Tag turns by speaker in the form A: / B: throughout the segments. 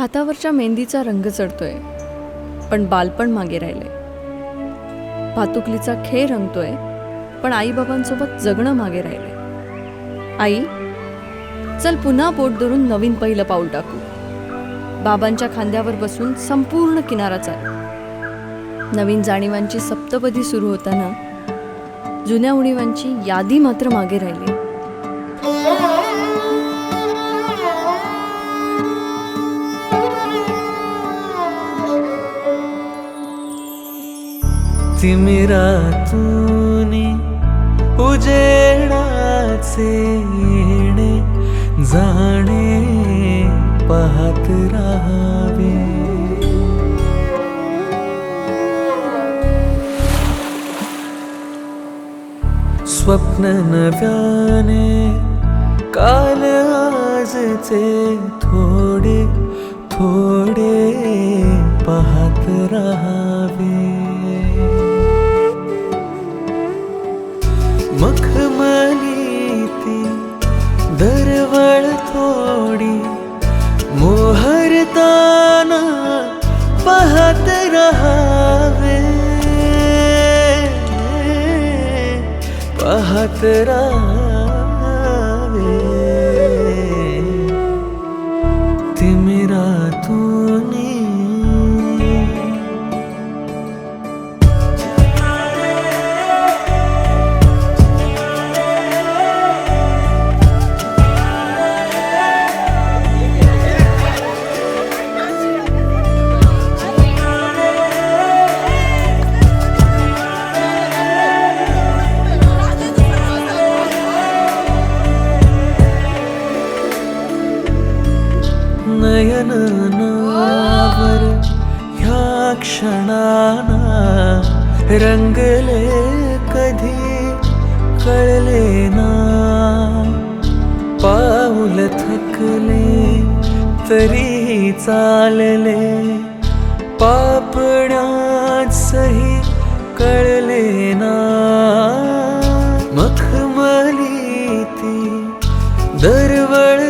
A: हातावरच्या मेहंदीचा रंग चढतोय पण बालपण मागे राहिले. भातुकलीचा खेळ रंगतोय पण आईबाबांसोबत जगणं मागे राहिले. आई चल पुन्हा बोट धरून नवीन पहिलं पाऊल टाकू. बाबांच्या खांद्यावर बसून संपूर्ण किनारा चाल. नवीन जाणीवांची सप्तपदी सुरू होताना जुन्या उणीवांची यादी मात्र मागे राहिली.
B: तिमिरातूनी उजेडाचे येणे जाणे पाहत राहावे. स्वप्न नव्याने काल आजचे थोडे थोडे पाहत राहा. दरवळ थोडी मोहरताना पाहत रहावे पाहत राहावे नयन नावर ह्या क्षणाना रंगले कधी कळले ना. पाऊल थकले तरी चालले पापण्यात सही कळले ना. मखमली ती दरवळ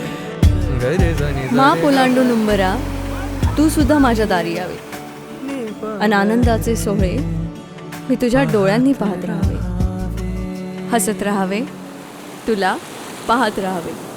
B: मा
A: पोलांडू नुंबरा तू सुद्धा माझ्या दारी यावे. अन आनंदाचे सोहळे मी तुझ्या डोळ्यांनी पाहत राहावे. हसत राहावे तुला पाहत राहावे.